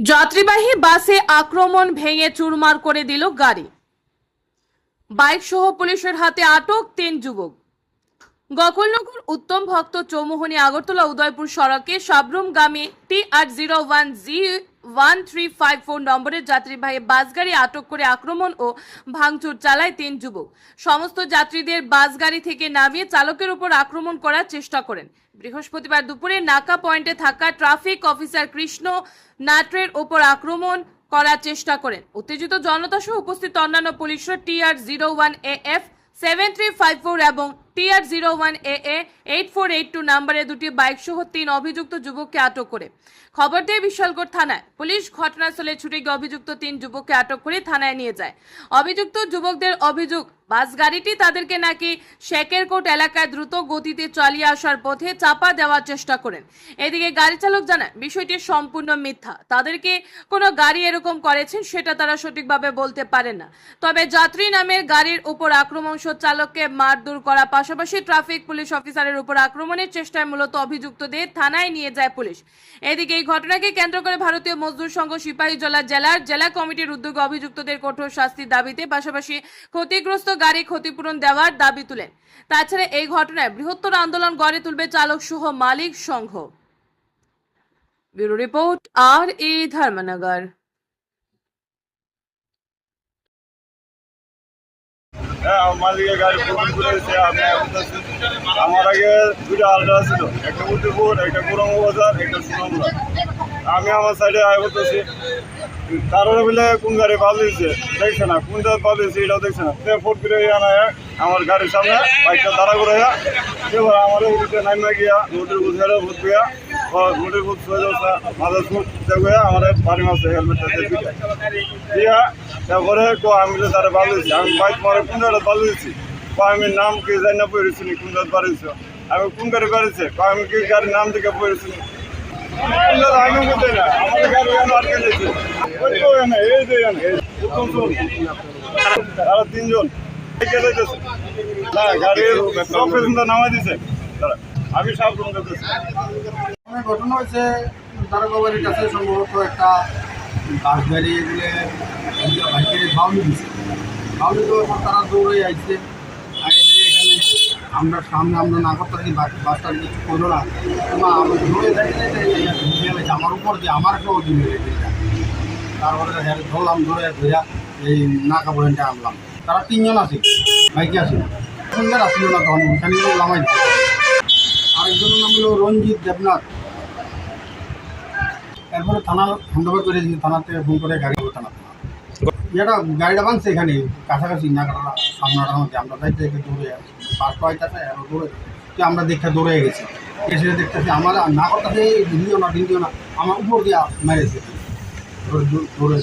যাত্রীবাহী বাসে আক্রমণ ভেঙে চুরমার করে দিল গাড়ি। বাইক সহ পুলিশের হাতে আটক তিন যুবক। গকুলনগর উত্তম ভক্ত চৌমোহনী আগরতলা উদয়পুর সড়কে সাবরুমগামী T R zero one G one three five four নম্বরের যাত্রীবাহী বাস গাড়ি আটক করে আক্রমণ ও ভাঙচুর চালায় তিন যুবক। সমস্ত যাত্রীদের বাস গাড়ি থেকে নামিয়ে চালকের উপর আক্রমণ করার চেষ্টা করেন। বৃহস্পতিবার দুপুরে নাকা পয়েন্টে থাকা ট্রাফিক অফিসার কৃষ্ণ নাট্রের ওপর আক্রমণ করার চেষ্টা করেন। উত্তেজিত জনতা সহ উপস্থিত অন্যান্য পুলিশরা TR zero one A F seven three five four এবং TR zero one A eight four eight two নাম্বারে দুটি বাইক সহ তিন অভিযুক্ত যুবককে আটক করে। খবর দিয়ে বিশালগড় থানায় পুলিশ ঘটনাস্থলে ছুটে গিয়ে অভিযুক্ত তিন যুবককে আটক করে থানায় নিয়ে যায়। অভিযুক্ত যুবকদের অভিযোগ, বাস গাড়িটি তাদেরকে নাকি শেকেরকোট এলাকায় দ্রুত গতিতে চালিয়ে আসার পথে চাপা দেওয়ার চেষ্টা করেন। এদিকে গাড়ি চালক জানায়, বিষয়টি সম্পূর্ণ মিথ্যা। তাদেরকে কোনো গাড়ি এরকম করেছেন সেটা তারা সঠিকভাবে বলতে পারেন না। তবে যাত্রী নামের গাড়ির উপর আক্রমণ চালককে মারধর করা পাশাপাশি ট্রাফিক পুলিশ অফিসারের উপর আক্রমণের চেষ্টায় মূলত অভিযুক্তদের থানায় নিয়ে যায় পুলিশ। এদিকে এই ঘটনাকে কেন্দ্র করে ভারতীয় মজদুর সংঘ সিপাহীজলা জেলার জেলা কমিটির উদ্যোগে অভিযুক্তদের কঠোর শাস্তির দাবিতে পাশাপাশি ক্ষতিগ্রস্ত গাড়ি ক্ষতিপূরণ দেওয়ার দাবি তুলেন। তাছাড়া এই ঘটনায় বৃহত্তর আন্দোলন গড়ে তুলবে চালক সহ মালিক সংঘ। ব্যুরো রিপোর্ট আর এ ধর্মনগর। হ্যাঁ গাড়ি আমার আগে দুইটা আলট্রা ছিল, একটা উদ্দিপুর একটা পুরঙ্গ বাজার, একটা সুরঙ্গা আমি আমার সাইডে আয় করতেছি। কারণে বলে কোন গাড়ি পালিয়েছে, দেখছে না। কোন জায়গায় পালিয়েছে, এটাও দেখছে না। সে ফোট করে আনা আমার গাড়ির সামনে বাইকটা দাঁড়া করে এবার আমার এই দিকে নাইমা গিয়া নদীর বুঝে ভূত গিয়া নদীর ভূত যাচ্ছে মাথার ফুট আমার বাড়ি মাসে হেলমেটটা দিয়ে দিয়া তারপরে কো আমি তো তারা পালিয়েছি আমি বাইক মারে কোন পালিয়েছি কো আমি নাম কি জানি না পড়েছি কোন জায়গায় পালিয়েছি আমি কোন গাড়ি পালিয়েছে কো আমি কি গাড়ির নাম থেকে পড়েছি। আমি গাড়ি তিনজন। না সব দিছে। আমি ঘটনা হয়েছে দারোগাবাড়ির কাছে সম্ভবত একটা বাস গাড়ি এগুলো বাইকের দিচ্ছে তারা দৌড়ে আইছে। এখানে। আমরা সামনে আমরা না করতে পারি বাসটা কিছু করল না। তোমার ঢুকে গেছে আমার উপর দিয়ে আমার একটা ওজন হয়ে গেছে। তারপরে হ্যাঁ ধরলাম, ধরে ধরে এই নাকা পয়েন্টে আনলাম। তারা তিনজন আছে বাইকে আছে। সুন্দর আসছিল না তখন ওখানে আরেকজনের নাম হলো রঞ্জিত দেবনাথ। এরপরে থানা হ্যান্ডওভার করে দিয়েছে, থানাতে ফোন করে গাড়ি থানা। যেটা গাড়িটা বানছে এখানে, কাছাকাছি না কাটা সামনাটার মধ্যে আমরা তাই থেকে দৌড়ে পাস পাইতেছে আরও দৌড়ে তো আমরা দেখতে দৌড়ে গেছি। এসে দেখতেছি আমার না করতেছে দিও না দিও না, আমার উপর দিয়ে মেরেছে। দৌড়ে দৌড়ে